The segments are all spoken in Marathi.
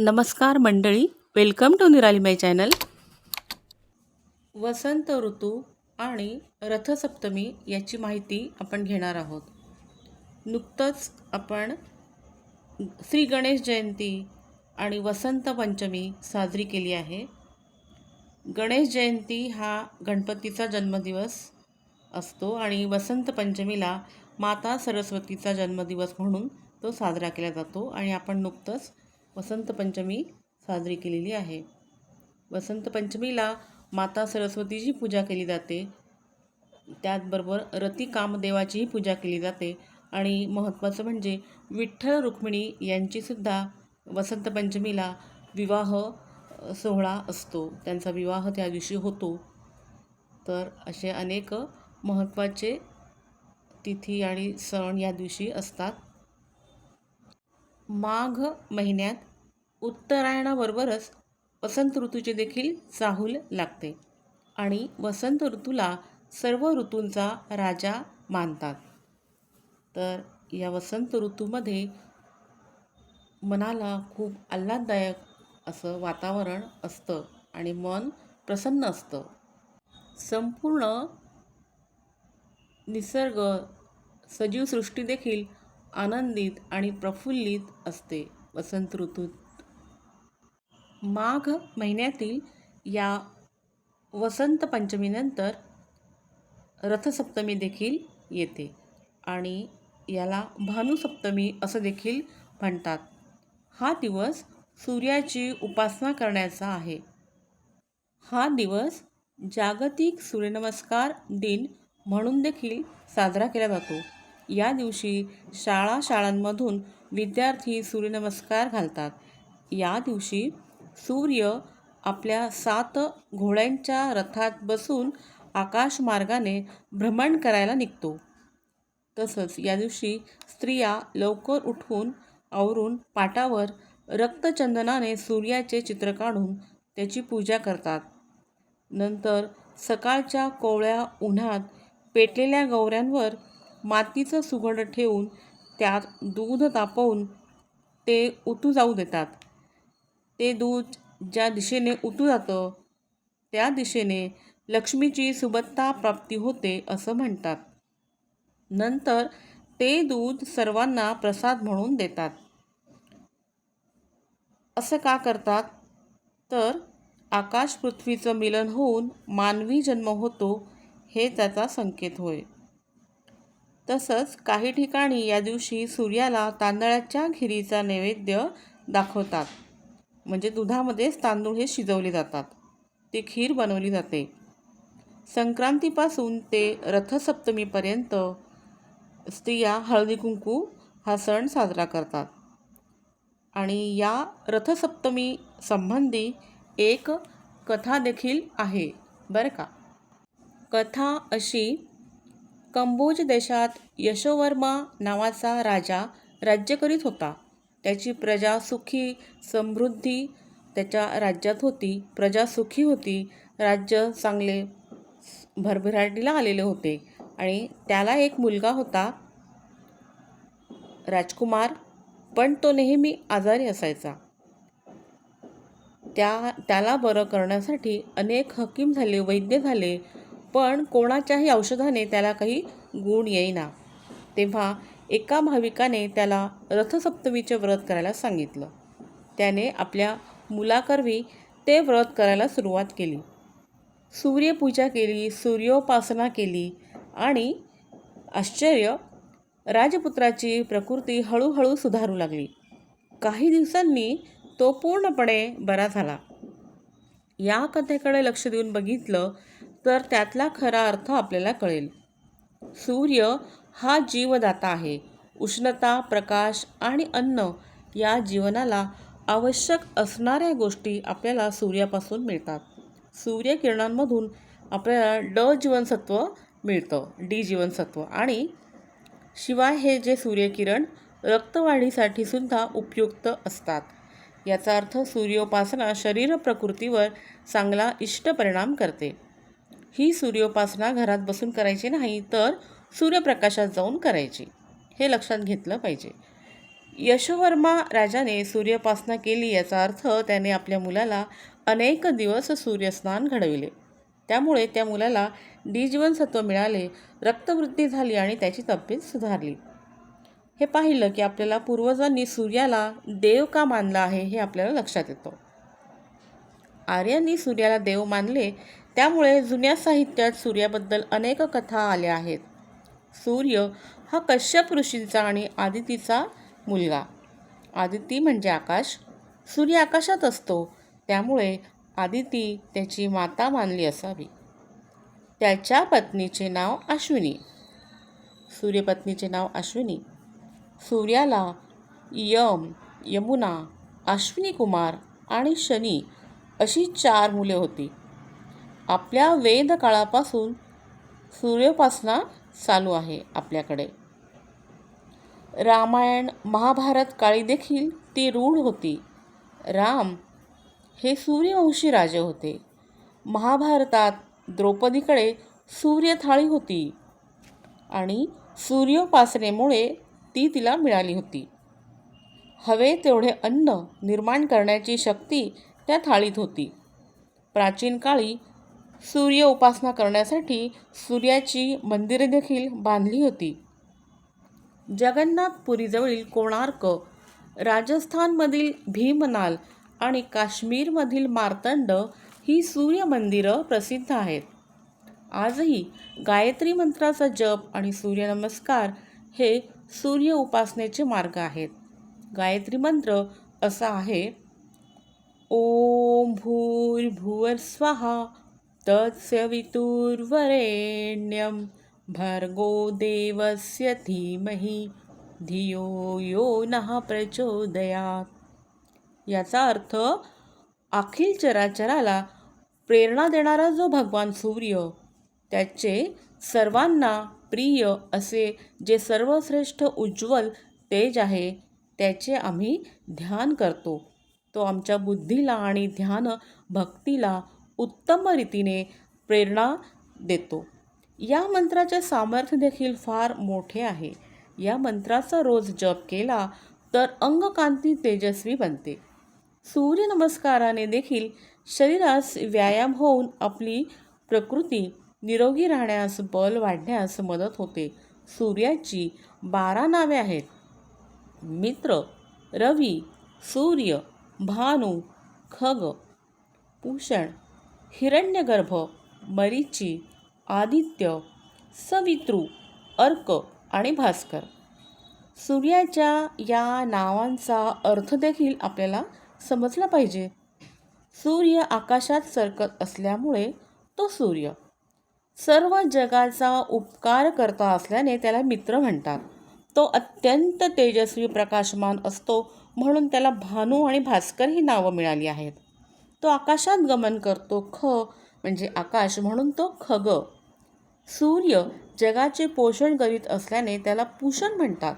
नमस्कार मंडळी वेलकम टू निराली माय चॅनल वसंत ऋतू आणि रथसप्तमी याची माहिती आपण घेणार आहोत. नुकतंच आपण श्री गणेश जयंती आणि वसंत पंचमी साजरी केली आहे. गणेश जयंती हा गणपतीचा जन्मदिवस असतो आणि वसंत पंचमीला माता सरस्वतीचा जन्मदिवस म्हणून तो साजरा केला जातो आणि आपण नुकतंच वसंत पंचमी साजरी केलेली आहे. वसंत पंचमीला माता सरस्वतीची पूजा केली जाते. त्याचबरोबर रती कामदेवाचीही पूजा केली जाते. आणि महत्त्वाचं म्हणजे विठ्ठल रुक्मिणी यांचीसुद्धा वसंत पंचमीला विवाह सोहळा असतो. त्यांचा विवाह त्या दिवशी होतो. तर असे अनेक महत्त्वाचे तिथी आणि सण या दिवशी असतात. माघ महिन्यात उत्तरायणाबरोबरच वसंत ऋतूची देखील चाहूल लागते आणि वसंत ऋतूला सर्व ऋतूंचा राजा मानतात. तर या वसंत ऋतूमध्ये मनाला खूप आल्हाददायक असं वातावरण असतं आणि मन प्रसन्न असतं. संपूर्ण निसर्ग सजीव सृष्टी देखील आनंदित आणि प्रफुल्लित असते वसंत ऋतूत. माघ महिन्यातील या वसंत पंचमीनंतर रथसप्तमी देखील येते आणि याला भानुसप्तमी असं देखील म्हणतात. हा दिवस सूर्याची उपासना करण्याचा आहे. हा दिवस जागतिक सूर्यनमस्कार दिन म्हणून देखील साजरा केला जातो. या दिवशी शाळा शाळांमधून विद्यार्थी सूर्यनमस्कार घालतात. या दिवशी सूर्य आपल्या सात घोड्यांच्या रथात बसून आकाशमार्गाने भ्रमण करायला निघतो. तसंच या दिवशी स्त्रिया लवकर उठून आवरून पाटावर रक्तचंदनाने सूर्याचे चित्र काढून त्याची पूजा करतात. नंतर सकाळच्या कोवळ्या उन्हात पेटलेल्या गौऱ्यांवर मातीचं सुगड ठेवून त्यात दूध तापवून ते उतू जाऊ देतात. ते दूध ज्या दिशेने उतू जातं त्या दिशेने लक्ष्मीची सुबत्ता प्राप्ती होते असं म्हणतात. नंतर ते दूध सर्वांना प्रसाद म्हणून देतात. असं का करतात? तर आकाश पृथ्वीचं मिलन होऊन मानवी जन्म होतो हे त्याचा संकेत होय. तसंच काही ठिकाणी या दिवशी सूर्याला तांदळाच्या खिरीचा नैवेद्य दाखवतात. म्हणजे दुधामध्येच तांदूळ हे शिजवले जातात. ती खीर बनवली जाते. संक्रांतीपासून ते रथसप्तमीपर्यंत स्त्रिया हळदी कुंकू हा सण साजरा करतात. आणि या रथसप्तमी संबंधी एक कथा देखील आहे. बरं का? कथा अशी कंबोज देशात यशोवर्मा नावाचा राजा राज्य करीत होता. त्याची प्रजा सुखी समृद्धी त्याच्या राज्यात होती. प्रजा सुखी होती. राज्य चांगले भरभराटीला आलेले होते. आणि त्याला एक मुलगा होता राजकुमार पण तो नेहमी आजारी असायचा. त्या त्याला बरं करण्यासाठी अनेक हकीम झाले वैद्य झाले पण कोणाच्याही औषधाने त्याला काही गुण येईना. तेव्हा एका भाविकाने त्याला रथसप्तमीचे व्रत करायला सांगितलं. त्याने आपल्या मुलाकरवी ते व्रत करायला सुरुवात केली. सूर्यपूजा केली सूर्योपासना केली आणि आश्चर्य राजपुत्राची प्रकृती हळूहळू सुधारू लागली. काही दिवसांनी तो पूर्णपणे बरा झाला. या कथेकडे लक्ष देऊन बघितलं तर त्यातला खरा अर्थ आपल्याला कळेल. सूर्य हा जीवदाता आहे. उष्णता प्रकाश आणि अन्न या जीवनाला आवश्यक असणाऱ्या गोष्टी आपल्याला सूर्यापासून मिळतात. सूर्यकिरणांमधून आपल्याला ड जीवनसत्व मिळतं डी जीवनसत्व. आणि शिवाय हे जे सूर्यकिरण रक्तवाढीसाठी सुद्धा उपयुक्त असतात. याचा अर्थ सूर्योपासना शरीर प्रकृतीवर चांगला इष्ट परिणाम करते. ही सूर्योपासना घरात बसून करायची नाही तर सूर्यप्रकाशात जाऊन करायची. हे लक्षात घेतलं पाहिजे. यशोवर्मा राजाने सूर्योपासना केली याचा अर्थ त्याने आपल्या मुलाला अनेक दिवस सूर्यस्नान घडविले. त्यामुळे त्या मुलाला डी जीवनसत्व मिळाले रक्तवृद्धी झाली आणि त्याची तब्येत सुधारली. हे पाहिलं की आपल्याला पूर्वजांनी सूर्याला देव का मानला आहे हे आपल्याला लक्षात येतं. आर्यांनी सूर्याला देव मानले त्यामुळे जुन्या साहित्यात सूर्याबद्दल अनेक कथा आल्या आहेत. सूर्य हा कश्यप ऋषींचा आणि आदितीचा मुलगा. आदिती म्हणजे आकाश. सूर्य आकाशात असतो. त्यामुळे आदिती त्याची माता मानली असावी. त्याच्या पत्नीचे नाव अश्विनी. सूर्यपत्नीचे नाव अश्विनी. सूर्याला यम यमुना अश्विनी कुमार आणि शनी अशी चार मुले होती. आपल्या वेद काळापासून सूर्योपासना चालू आहे आपल्याकडे. रामायण महाभारत काळी देखील ती रूढ होती. राम हे सूर्यवंशी राजे होते. महाभारतात द्रौपदीकडे सूर्यथाळी होती आणि सूर्योपासनेमुळे ती तिला मिळाली होती. हवे तेवढे अन्न निर्माण करण्याची शक्ती त्या थाळीत होती. प्राचीन काळी सूर्य उपासना करण्यासाठी सूर्याची मंदिरे देखील बांधली होती. जगन्नाथपुरीजवळील कोणार्क राजस्थानमधील भीमनाल आणि काश्मीरमधील मार्तंड ही सूर्य मंदिरं प्रसिद्ध आहेत. आजही गायत्री मंत्राचा जप आणि सूर्यनमस्कार हे सूर्य उपासनेचे मार्ग आहेत. गायत्री मंत्र असा आहे ओम भूर्भुवर स्वाहा तत्सवितुर्वरेण्यं भर्गो देवस्य धीमहि धियो यो नः प्रचोदयात. याचा अर्थ अखिल चराचराला प्रेरणा देणारा जो भगवान सूर्य त्याचे सर्वांना प्रिय असे जे सर्वश्रेष्ठ उज्ज्वल तेज आहे त्याचे आम्ही ध्यान करतो. तो आमच्या बुद्धीला आणि ध्यान भक्तीला उत्तम रीतीने प्रेरणा देतो. या मंत्राचे सामर्थ्य देखील फार मोठे आहे. या मंत्राचा रोज जप केला तर अंगकांती तेजस्वी बनते. सूर्यनमस्काराने देखील शरीरास व्यायाम होऊन आपली प्रकृती निरोगी राहण्यास बल वाढण्यास मदत होते. सूर्याची बारा नावे आहेत. मित्र रवी सूर्य भानू खग पूषण हिरण्यगर्भ मरीची आदित्य सवितृ अर्क आणि भास्कर. सूर्याच्या या नावांचा अर्थ देखील आपल्याला समजला पाहिजे. सूर्य आकाशात सरकत असल्यामुळे तो सूर्य. सर्व जगाचा उपकार करता असल्याने त्याला मित्र म्हणतात. तो अत्यंत तेजस्वी प्रकाशमान असतो म्हणून त्याला भानू आणि भास्कर ही नावं मिळाली आहेत. तो आकाशात गमन करतो ख म्हणजे आकाश म्हणून तो खग. सूर्य जगाचे पोषण करीत असल्याने त्याला पूषण म्हणतात.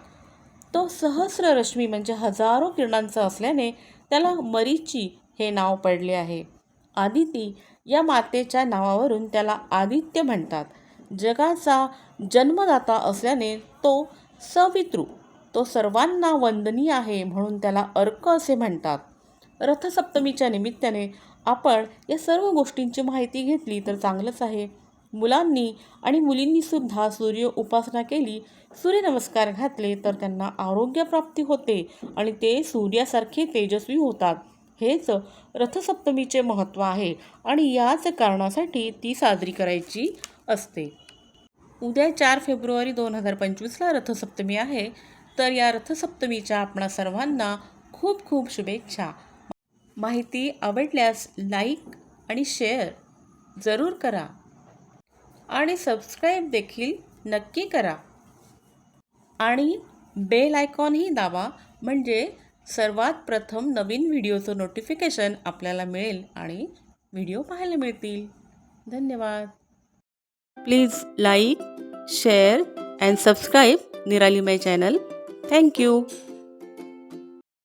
तो सहस्र रश्मी म्हणजे हजारो किरणांचा असल्याने त्याला मरीची हे नाव पडले आहे. आदिती या मातेच्या नावावरून त्याला आदित्य म्हणतात. जगाचा जन्मदाता असल्याने तो सवितृ तो सर्वांना वंदनीय आहे म्हणून त्याला अर्क असे म्हणतात. रथसप्तमीच्या निमित्ताने आपण या सर्व गोष्टींची माहिती घेतली तर चांगलंच आहे. मुलांनी आणि मुलींनीसुद्धा सूर्य उपासना केली सूर्यनमस्कार घातले तर त्यांना आरोग्यप्राप्ती होते आणि ते सूर्यासारखे तेजस्वी होतात. हेच रथसप्तमीचे महत्त्व आहे आणि याच कारणासाठी ती साजरी करायची असते. उद्या चार फेब्रुवारी दोन हजार पंचवीसला रथसप्तमी आहे. तर या रथसप्तमीच्या आपणा सर्वांना खूप खूप शुभेच्छा. माहिती आवडल्यास लाईक आणि शेअर जरूर करा. आणि सबस्क्राईब देखील नक्की करा. आणि बेल आयकॉनही दाबा म्हणजे सर्वात प्रथम नवीन व्हिडिओचं नोटिफिकेशन आपल्याला मिळेल आणि व्हिडिओ पाहायला मिळतील. धन्यवाद. Please like share and subscribe Nirali my channel. Thank you